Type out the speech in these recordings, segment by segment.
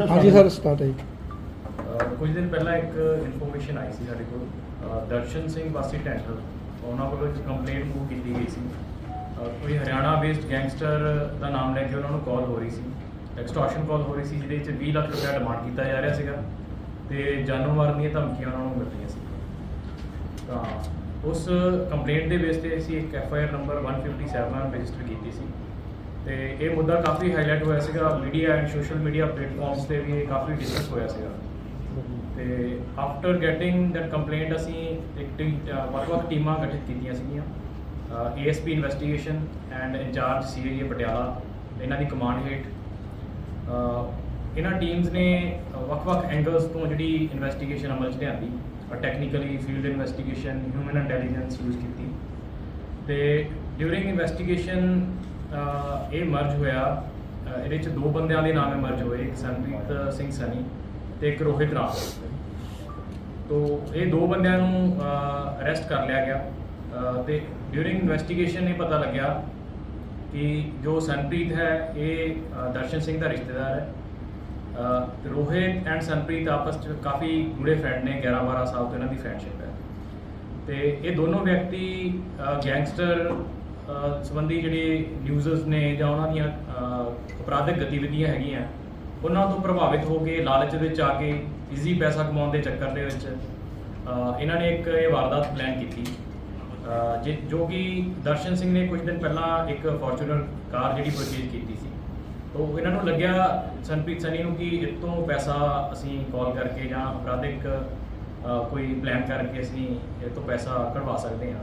ਹਾਂਜੀ sir start ਹੈ ਜੀ। ਅਹ ਕੁਝ ਦਿਨ ਪਹਿਲਾਂ ਇੱਕ ਇਨਫੋਰਮੇਸ਼ਨ ਆਈ ਸੀ ਸਾਡੇ ਕੋਲ। ਅਹ ਦਰਸ਼ਨ ਸਿੰਘ ਵਾਸੀ ਟੈਂਟਲ ਉਹਨਾਂ ਵੱਲੋਂ ਇੱਕ ਕੰਪਲੇਂਟ ਮੂਵ ਕੀਤੀ ਗਈ ਸੀ। ਅਹ ਕੋਈ ਹਰਿਆਣਾ ਬੇਸਡ ਗੈਂਗਸਟਰ ਦਾ ਨਾਮ ਲੈ ਕੇ ਉਹਨਾਂ ਨੂੰ ਕਾਲ ਹੋ ਰਹੀ ਸੀ। ਐਕਸਟੋਰਸ਼ਨ ਕਾਲ ਹੋ ਰਹੀ ਸੀ, ਜਿਹਦੇ ਵਿੱਚ 20 ਲੱਖ ਰੁਪਏ ਡਿਮਾਂਡ ਕੀਤਾ ਜਾ ਰਿਹਾ ਸੀਗਾ। ਤੇ ਜਾਨੋਂ ਮਾਰਨ ਦੀਆਂ ਧਮਕੀਆਂ ਉਹਨਾਂ ਨੂੰ ਮਿਲ ਰਹੀਆਂ ਸੀ। ਤਾਂ ਉਸ ਕੰਪਲੇਂਟ ਦੇ ਬੇਸ ਤੇ ਅਸੀਂ ਇੱਕ F I R number 157 register ਕੀਤੀ ਸੀ। ਤੇ ਇਹ ਮੁੱਦਾ ਕਾਫੀ ਹਾਈਲਾਈਟ ਹੋਇਆ ਸੀਗਾ media and social media platforms ਤੇ ਵੀ ਇਹ ਕਾਫੀ ਡਿਸਕਸ ਹੋਇਆ ਸੀਗਾ। ਤੇ ਆਫਟਰ ਗੈਟਿੰਗ ਦੈਟ ਕੰਪਲੇਂਟ ਅਸੀਂ ਇੱਕ ਵੱਖ-ਵੱਖ ਟੀਮਾਂ ਗਠਿਤ ਕੀਤੀਆਂ ਸੀਗੀਆਂ। ASP investigation and incharge CIA Patiala, ਇਹਨਾਂ ਦੀ ਕਮਾਂਡ ਹੇਠ। ਇਹਨਾਂ ਟੀਮਸ ਨੇ ਵੱਖ-ਵੱਖ ਐਂਗਲਸ ਤੋਂ ਜਿਹੜੀ ਇਨਵੈਸਟੀਗੇਸ਼ਨ ਅਮਲ 'ਚ ਲਿਆਂਦੀ technically field investigation human intelligence use ਕੀਤੀ। ਤੇ ਡਿਊਰਿੰਗ ਇਨਵੈਸਟੀਗੇਸ਼ਨ ਇਹ ਮਰਜ ਹੋਇਆ। ਇਹਦੇ 'ਚ ਦੋ ਬੰਦਿਆਂ ਦੇ ਨਾਮ ਮਰਜ ਹੋਏ, ਇੱਕ ਸੰਪ੍ਰੀਤ ਸਿੰਘ ਸਨੀ ਤੇ ਇੱਕ ਰੋਹਿਤ ਰਾਮ। ਤੋ ਇਹ ਦੋ ਬੰਦਿਆਂ ਨੂੰ ਅਰੈਸਟ ਕਰ ਲਿਆ ਗਿਆ। ਅਹ, ਤੇ ਡਿਊਰਿੰਗ ਇਨਵੈਸਟੀਗੇਸ਼ਨ ਇਹ ਪਤਾ ਲੱਗਿਆ ਕਿ ਜੋ ਸੰਪ੍ਰੀਤ ਹੈ, ਇਹ ਦਰਸ਼ਨ ਸਿੰਘ ਦਾ ਰਿਸ਼ਤੇਦਾਰ ਹੈ। ਤੇ ਰੋਹਿਤ ਐਂਡ ਸੰਪ੍ਰੀਤ ਆਪਸ ਵਿੱਚ ਕਾਫੀ ਗੂੜੇ ਫਰੈਂਡ ਨੇ 11 12 ਸਾਲ ਤੋਂ ਇਹਨਾਂ ਦੀ ਫਰੈਂਡਸ਼ਿਪ ਹੈ। ਤੇ ਇਹ ਦੋਨੋਂ ਵਿਅਕਤੀ ਗੈਂਗਸਟਰ ਸੰਬੰਧੀ ਜਿਹੜੇ ਯੂਜ਼ਰਸ ਨੇ ਜਾਂ ਉਹਨਾਂ ਦੀਆਂ ਅਪਰਾਧਿਕ ਗਤੀਵਿਧੀਆਂ ਹੈਗੀਆਂ ਉਹਨਾਂ ਤੋਂ ਪ੍ਰਭਾਵਿਤ ਹੋ ਕੇ ਲਾਲਚ ਵਿੱਚ ਆ ਕੇ ਈਜ਼ੀ ਪੈਸਾ ਕਮਾਉਣ ਦੇ ਚੱਕਰ ਦੇ ਵਿੱਚ ਇਹਨਾਂ ਨੇ ਇੱਕ ਇਹ ਵਾਰਦਾਤ ਪਲਾਨ ਕੀਤੀ। ਅਹ, ਜੋ ਕਿ ਦਰਸ਼ਨ ਸਿੰਘ ਨੇ ਕੁਝ ਦਿਨ ਪਹਿਲਾਂ ਇੱਕ ਫੋਰਚੂਨਰ ਕਾਰ ਜਿਹੜੀ ਪਰਚੇਜ਼ ਕੀਤੀ ਸੀ। ਤੋ ਇਹਨਾਂ ਨੂੰ ਲੱਗਿਆ ਸੰਪ੍ਰੀਤ ਸਨੀ ਨੂੰ ਕਿ ਇਹ ਤੋਂ ਪੈਸਾ ਅਸੀਂ ਕਾਲ ਕਰਕੇ ਜਾਂ ਅਪਰਾਧਿਕ ਕੋਈ ਪਲਾਨ ਕਰਕੇ ਅਸੀਂ ਇਹ ਤੋਂ ਪੈਸਾ ਕਢਵਾ ਸਕਦੇ ਹਾਂ।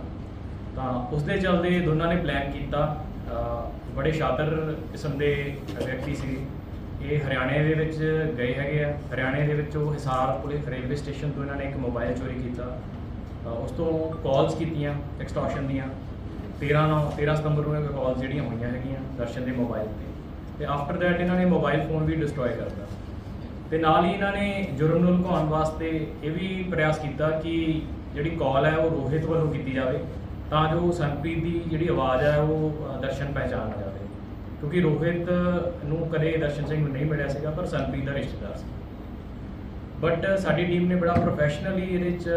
ਤਾਂ ਉਸ ਦੇ ਚੱਲਦੇ ਦੋਨਾਂ ਨੇ ਪਲਾਨ ਕੀਤਾ। ਬੜੇ ਸ਼ਾਤਰ ਕਿਸਮ ਦੇ ਵਿਅਕਤੀ ਸੀ। ਇਹ ਹਰਿਆਣੇ ਦੇ ਵਿੱਚ ਗਏ ਹੈਗੇ ਆ। ਹਰਿਆਣੇ ਦੇ ਵਿੱਚ ਉਹ ਹਿਸਾਰ ਪੁਲਿਸ ਰੇਲਵੇ ਸਟੇਸ਼ਨ ਤੋਂ ਇਹਨਾਂ ਨੇ ਇੱਕ ਮੋਬਾਈਲ ਚੋਰੀ ਕੀਤਾ। ਉਸ ਤੋਂ ਕਾਲਸ ਕੀਤੀਆਂ ਐਕਸਟੋਰਸ਼ਨ ਦੀਆਂ। 13 ਨੂੰ 13 ਸਤੰਬਰ ਨੂੰ ਇਹ ਕਾਲਸ ਜਿਹੜੀਆਂ ਹੋਈਆਂ ਹੈਗੀਆਂ ਦਰਸ਼ਨ ਦੇ ਮੋਬਾਈਲ ਤੇ। ਤੇ ਆਫਟਰ ਦੈਟ ਇਹਨਾਂ ਨੇ ਮੋਬਾਈਲ ਫੋਨ ਵੀ ਡਿਸਟਰੋਏ ਕਰਤਾ। ਤੇ ਨਾਲ ਹੀ ਇਹਨਾਂ ਨੇ ਜੁਰਮ ਨੂੰ ਲੁਕਾਉਣ ਵਾਸਤੇ ਇਹ ਵੀ ਪ੍ਰਯਾਸ ਕੀਤਾ ਕਿ ਜਿਹੜੀ ਕਾਲ ਹੈ ਉਹ ਰੋਹਿਤ ਵੱਲੋਂ ਕੀਤੀ ਜਾਵੇ। ਤਾਂ ਜੋ ਸੰਪ੍ਰੀਤ ਦੀ ਜਿਹੜੀ ਆਵਾਜ਼ ਹੈ ਉਹ ਦਰਸ਼ਨ ਪਹਿਚਾਨ ਜਾਵੇ। ਕਿਉਂਕਿ ਰੋਹਿਤ ਨੂੰ ਕਦੇ ਦਰਸ਼ਨ ਸਿੰਘ ਨੂੰ ਨਹੀਂ ਮਿਲਿਆ ਸੀਗਾ, ਪਰ ਸੰਪ੍ਰੀਤ ਦਾ ਰਿਸ਼ਤੇਦਾਰ ਸੀ। ਬਟ ਸਾਡੀ ਟੀਮ ਨੇ ਬੜਾ ਪ੍ਰੋਫੈਸ਼ਨਲੀ ਇਹਦੇ ਚ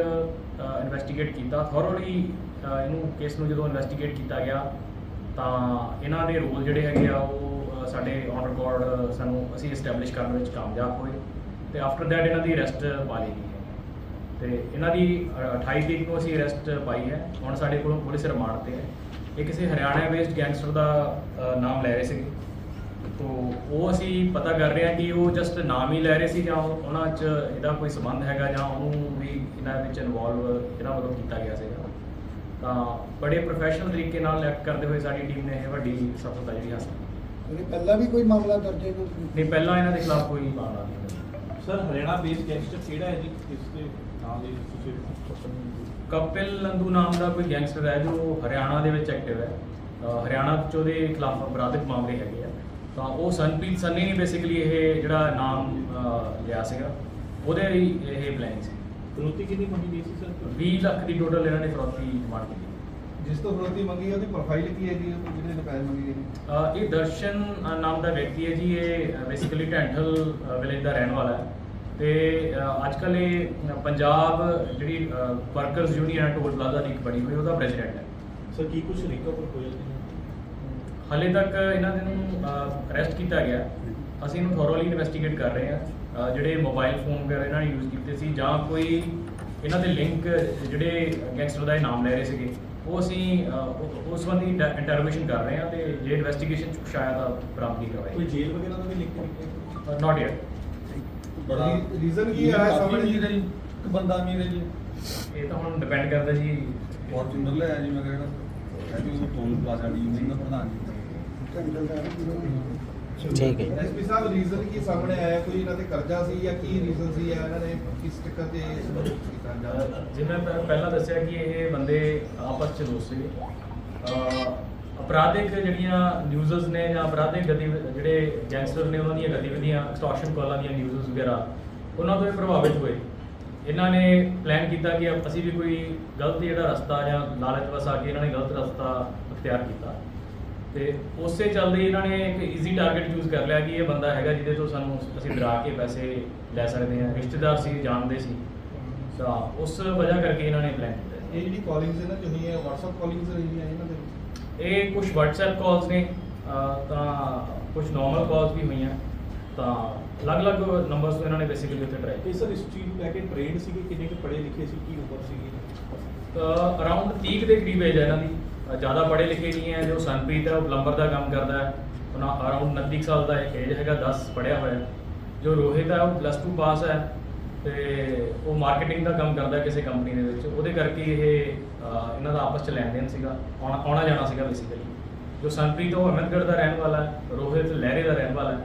ਇਨਵੈਸਟੀਗੇਟ ਕੀਤਾ। ਥੋਰੋਲੀ ਇਹਨੂੰ ਕੇਸ ਨੂੰ ਜਦੋਂ ਇਨਵੈਸਟੀਗੇਟ ਕੀਤਾ ਗਿਆ, ਤਾਂ ਇਹਨਾਂ ਦੇ ਰੋਲ ਜਿਹੜੇ ਹੈਗੇ ਆ, ਉਹ ਸਾਡੇ ਔਨ ਰਿਕਾਰਡ ਸਾਨੂੰ ਅਸੀਂ ਐਸਟੈਬਲਿਸ਼ ਕਰਨ ਵਿੱਚ ਕਾਮਯਾਬ ਹੋਏ। ਤੇ ਆਫਟਰ ਦੈਟ ਇਹਨਾਂ ਦੀ ਅਰੈਸਟ ਪਾ ਲਈ ਗਈ ਹੈ। ਤੇ ਇਹਨਾਂ ਦੀ ਅ, 28 ਤਰੀਕ ਨੂੰ ਅਸੀਂ ਅਰੈਸਟ ਪਾਈ ਹੈ। ਹੁਣ ਸਾਡੇ ਕੋਲੋਂ ਪੁਲਿਸ ਰਿਮਾਂਡ ਤੇ ਹੈ। ਇਹ ਕਿਸੇ ਹਰਿਆਣਾ ਬੇਸਡ ਗੈਂਗਸਟਰ ਦਾ ਨਾਮ ਲੈ ਰਹੇ ਸੀਗੇ। ਤੋ ਉਹ ਅਸੀਂ ਪਤਾ ਕਰ ਰਹੇ ਹਾਂ ਕਿ ਉਹ ਜਸਟ ਨਾਮ ਹੀ ਲੈ ਰਹੇ ਸੀ ਜਾਂ ਉਹ- ਉਹਨਾਂ 'ਚ ਇਹਦਾ ਕੋਈ ਸੰਬੰਧ ਹੈਗਾ ਜਾਂ ਉਹਨੂੰ ਵੀ ਇਹਨਾਂ ਵਿੱਚ ਇਨਵੋਲਵ ਇਹਨਾਂ ਵੱਲੋਂ ਕੀਤਾ ਗਿਆ ਸੀਗਾ। ਤਾਂ ਬੜੇ ਪ੍ਰੋਫੈਸ਼ਨਲ ਤਰੀਕੇ ਨਾਲ ਐਕਟ ਕਰਦੇ ਹੋਏ ਸਾਡੀ ਟੀਮ ਨੇ ਇਹ ਵੱਡੀ ਸਫਲਤਾ ਜਿਹੜੀ ਹਾਸਲ ਕੀਤੀ। ਪਹਿਲਾਂ ਵੀ ਕੋਈ ਮਾਮਲਾ ਦਰਜ ਹੈ? ਨਹੀਂ ਪਹਿਲਾਂ ਇਹਨਾਂ ਦੇ ਖਿਲਾਫ ਕੋਈ ਮਾਮਲਾ ਨਹੀਂ ਸਰ ਹਰਿਆਣਾ ਬੇਸ ਗੈਂਗਸਟਰ ਕਿਹੜਾ ਹੈ ਜੀ? ਇਸ ਦੇ ਨਾਮ ਦੇ ਤੁਸੀਂ ਕਪਿਲ ਨੰਦੂ ਨਾਮ ਦਾ ਕੋਈ ਗੈਂਗਸਟਰ ਹੈ ਜੋ ਹਰਿਆਣਾ ਦੇ ਵਿੱਚ ਐਕਟਿਵ ਹੈ। ਹਰਿਆਣਾ 'ਚ ਉਹਦੇ ਖਿਲਾਫ ਅਪਰਾਧਿਕ ਮਾਮਲੇ ਹੈਗੇ ਆ। ਤਾਂ ਉਹ ਸੰਪ੍ਰੀਤ ਸੰਨੀ ਨੇ ਬੇਸਿਕਲੀ ਇਹ ਜਿਹੜਾ ਨਾਮ ਲਿਆ ਸੀਗਾ। ਉਹਦੇ ਲਈ ਇਹ ਪਲਾਨ ਸੀ। ਫਿਰੋਤੀ ਕਿੰਨੀ ਮੰਗੀ ਗਈ ਸੀ ਸਰ? 20 ਲੱਖ ਦੀ ਟੋਟਲ ਇਹਨਾਂ ਨੇ ਫਰੋਤੀ ਡਿਮਾਂਡ ਕੀਤੀ ਜਿਸ ਤੋਂ ਵਿਰੋਧੀ ਮੰਗੀ ਉਹਦੀ ਪ੍ਰੋਫਾਈਲ ਕੀ ਹੈ ਜੀ ਉਹ ਜਿਹੜੇ ਨੇ ਪੈਸੇ ਮੰਗੇ ਨੇ? ਅਹ ਇਹ ਦਰਸ਼ਨ ਨਾਮ ਦਾ ਵਿਅਕਤੀ ਹੈ ਜੀ। ਇਹ ਬੇਸਿਕਲੀ ਢੈਂਠਲ ਵਿਲੇਜ ਦਾ ਰਹਿਣ ਵਾਲਾ ਹੈ। ਤੇ ਅੱਜ ਕੱਲ ਇਹ ਪੰਜਾਬ ਜਿਹੜੀ ਵਰਕਰਸ ਯੂਨੀਅਨ ਹੈ ਟੋਲ ਪਲਾਜ਼ਾ ਦੀ ਇੱਕ ਬਣੀ ਹੋਈ ਉਹਦਾ ਪ੍ਰੈਜ਼ੀਡੈਂਟ ਹੈ। ਸਰ ਕੀ ਕੁਝ ਰਿਕਵਰ ਹੋਇਆ ਹਾਲੇ ਤੱਕ ਇਹਨਾਂ ਦੇ ਨੂੰ ਅਰੈਸਟ ਕੀਤਾ ਗਿਆ। ਅਸੀਂ ਇਹਨੂੰ ਥੋਰੋਲੀ ਇਨਵੈਸਟੀਗੇਟ ਕਰ ਰਹੇ ਹਾਂ। ਜਿਹੜੇ ਮੋਬਾਈਲ ਫੋਨ ਵਗੈਰਾ ਇਹਨਾਂ ਨੇ ਯੂਜ਼ ਕੀਤੇ ਸੀ ਜਾਂ ਕੋਈ ਇਹਨਾਂ ਦੇ ਲਿੰਕ ਜਿਹੜੇ ਗੈਂਗਸਟਰ ਦਾ ਨਾਮ ਲੈ ਰਹੇ ਸੀਗੇ ਉਹ ਅਸੀਂ ਉਸ ਸੰਬੰਧੀ ਇੰਟਰੋਗੇਸ਼ਨ ਕਰ ਰਹੇ ਹਾਂ ਤੇ ਜੇ ਇਨਵੈਸਟੀਗੇਸ਼ਨ ਚ ਕੁਛ ਆਇਆ ਤਾਂ ਬਰਾਮਦੀ ਕੋਈ ਜੇਲ੍ਹ ਵਗੈਰਾ ਦਾ ਵੀ ਲਿੰਕ ਨਹੀਂ ਨਾਟ ਯet ਬੜਾ ਰੀਜ਼ਨ ਕੀ ਹੈ ਸਾਹਮਣੇ? ਜੀ ਜੀ ਇੱਕ ਬੰਦਾ ਅਮੀਰ ਹੈ ਜੀ। ਇਹ ਤਾਂ ਹੁਣ ਡਿਪੈਂਡ ਕਰਦਾ ਜੀ। ਫੋਰਚੂਨਰ ਲੈ ਆਇਆ ਜੀ ਮੈਂ ਕਹਿੰਦਾ ਕਹਿੰਦੀ ਉਹ ਟੋਲ ਪਲਾਜ਼ਾ ਦੀ ਯੂਨੀਅਨ ਦਾ ਪ੍ਰਧਾਨ ਜੀ। ਠੀਕ ਹੈ ਐਸਪੀ ਸਾਹਿਬ ਰੀਜ਼ਨ ਕੀ ਸਾਹਮਣੇ ਆਇਆ? ਕੋਈ ਇਹਨਾਂ ਤੇ ਕਰਜ਼ਾ ਸੀ ਜਾਂ ਕੀ ਰੀਜ਼ਨ ਸੀ ਜਾਂ ਇਹਨਾਂ ਨੇ ਕਿਸ ਚੱਕਰ ਤੇ ਕੀਤਾ ਜਾਂ ਜਿਵੇਂ ਮੈਂ ਪਹਿਲਾਂ ਦੱਸਿਆ ਕਿ ਇਹ ਬੰਦੇ ਆਪਸ ਚ ਦੋਸਤ ਅਹ ਅਪਰਾਧਿਕ ਜਿਹੜੀਆਂ ਨਿਊਜ਼ਸ ਨੇ ਜਾਂ ਅਪਰਾਧਿਕ ਗਤੀ ਜਿਹੜੇ ਗੈਂਗਸਟਰ ਨੇ ਉਹਨਾਂ ਦੀਆਂ ਗਤੀਵਿਧੀਆਂ ਐਕਸਟੋਰਸ਼ਨ ਕਾਲਾਂ ਦੀਆਂ ਨਿਊਜ਼ਸ ਵਗੈਰਾ, ਉਹਨਾਂ ਤੋਂ ਇਹ ਪ੍ਰਭਾਵਿਤ ਹੋਏ। ਇਹਨਾਂ ਨੇ ਪਲਾਨ ਕੀਤਾ ਕਿ ਅਸੀਂ ਵੀ ਕੋਈ ਗਲਤ ਜਿਹੜਾ ਰਸਤਾ ਜਾਂ ਲਾਲਚ ਵਸ ਆ ਕੇ ਇਹਨਾਂ ਨੇ ਗਲਤ ਰਸਤਾ ਅਖਤਿਆਰ ਕੀਤਾ। ਤੇ ਉਸੇ ਚੱਲਦੇ ਇਹਨਾਂ ਨੇ ਇੱਕ ਈਜ਼ੀ ਟਾਰਗੇਟ ਚੂਜ਼ ਕਰ ਲਿਆ ਕਿ ਇਹ ਬੰਦਾ ਹੈਗਾ ਜਿਹਦੇ ਤੋਂ ਸਾਨੂੰ ਅਸੀਂ ਡਰਾ ਕੇ ਪੈਸੇ ਲੈ ਸਕਦੇ ਹਾਂ, ਰਿਸ਼ਤੇਦਾਰ ਸੀ, ਜਾਣਦੇ ਸੀ। ਤਾਂ ਉਸ ਵਜ੍ਹਾ ਕਰਕੇ ਇਹਨਾਂ ਨੇ ਪਲਾਨ ਕੀਤਾ। ਇਹ ਜਿਹੜੀ ਕਾਲਿੰਗਸ ਇਹਨਾਂ ਚ ਹੋਈ WhatsApp ਕਾਲਿੰਗਸ ਰਹੀਆਂ ਇਹਨਾਂ ਦੇ ਵਿੱਚ ਇਹ ਕੁਝ WhatsApp ਕਾਲਸ ਨੇ ਤਾਂ ਕੁਝ ਨਾਰਮਲ ਕਾਲਸ ਵੀ ਹੋਈਆਂ ਤਾਂ ਅਲੱਗ-ਅਲੱਗ ਨੰਬਰਸ ਤੋਂ ਇਹਨਾਂ ਨੇ ਬੇਸਿਕਲੀ ਉੱਥੇ ਟਰਾਈ ਇਹ ਸਰ ਇਸ ਚੀਜ਼ ਨੂੰ ਲੈ ਕੇ ਟ੍ਰੇਨਡ ਸੀਗੇ ਕਿੰਨੇ ਕੁ ਪੜ੍ਹੇ ਲਿਖੇ ਸੀ ਕੀ ਉਮਰ ਸੀਗੀ? ਅਰਾਊਂਡ 30 ਕੁ ਦੇ ਕਰੀਬ ਹੈ ਇਹਨਾਂ ਦੀ। ਜ਼ਿਆਦਾ ਪੜ੍ਹੇ ਲਿਖੇ ਨਹੀਂ ਹੈ ਜੋ ਸੰਪ੍ਰੀਤ ਹੈ ਉਹ ਪਲੰਬਰ ਦਾ ਕੰਮ ਕਰਦਾ ਹੈ। ਉਹਨਾਂ ਅਰਾਊਂਡ 29 ਕੁ ਸਾਲ ਦਾ ਏਜ ਹੈਗਾ 10 ਪੜ੍ਹਿਆ ਹੋਇਆ। ਜੋ ਰੋਹਿਤ ਹੈ ਉਹ ਪਲੱਸ 2 ਪਾਸ ਹੈ। ਤੇ ਉਹ ਮਾਰਕੀਟਿੰਗ ਦਾ ਕੰਮ ਕਰਦਾ ਕਿਸੇ ਕੰਪਨੀ ਦੇ ਵਿੱਚ। ਉਹਦੇ ਕਰਕੇ ਇਹ ਇਹਨਾਂ ਦਾ ਆਪਸ ਚ ਲੈਣ ਦੇਣ ਸੀਗਾ। ਆਉਣਾ ਆਉਣਾ ਜਾਣਾ ਸੀਗਾ ਬੇਸਿਕਲੀ ਜੋ ਸੰਪ੍ਰੀਤ ਉਹ ਅਹਿਮਦਗੜ੍ਹ ਦਾ ਰਹਿਣ ਵਾਲਾ ਹੈ ਰੋਹਿਤ ਲਹਿਰੇ ਦਾ ਰਹਿਣ ਵਾਲਾ ਹੈ।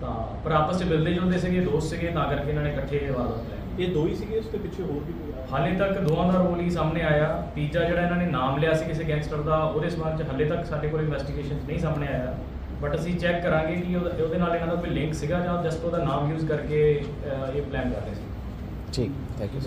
ਤਾਂ ਪਰ ਆਪਸ ਚ ਮਿਲਦੇ ਜੁਲਦੇ ਸੀਗੇ ਦੋਸਤ ਸੀਗੇ ਤਾਂ ਕਰਕੇ ਇਹਨਾਂ ਨੇ ਇਕੱਠੇ ਵਾਰਦਾਤ ਪਲਾਨ ਇਹ ਦੋ ਹੀ ਸੀਗੇ ਉਸ ਦੇ ਪਿੱਛੇ ਹੋਰ ਵੀ ਕੋਈ? ਹਾਲੇ ਤੱਕ ਦੋਵਾਂ ਦਾ ਰੋਲ ਹੀ ਸਾਹਮਣੇ ਆਇਆ। ਤੀਜਾ ਜਿਹੜਾ ਇਹਨਾਂ ਨੇ ਨਾਮ ਲਿਆ ਸੀ ਕਿਸੇ ਗੈਂਗਸਟਰ ਦਾ ਉਹਦੇ ਸੰਬੰਧ ਚ ਹਾਲੇ ਤੱਕ ਸਾਡੇ ਕੋਲ ਇਨਵੈਸਟੀਗੇਸ਼ਨ ਨਹੀਂ ਸਾਹਮਣੇ ਆਇਆ। ਬਟ ਅਸੀਂ ਚੈੱਕ ਕਰਾਂਗੇ ਕਿ ਉਹਦਾ- ਉਹਦੇ ਨਾਲ ਇਹਨਾਂ ਦਾ ਕੋਈ ਲਿੰਕ ਸੀਗਾ ਜਾਂ ਜਸਟ ਉਹਦਾ ਨਾਮ ਯੂਜ਼ ਕਰਕੇ ਅਹ, ਇਹ ਪਲਾਨ ਕਰ ਰਹੇ ਸੀ। ਠੀਕ ਥੈਂਕ ਯੂ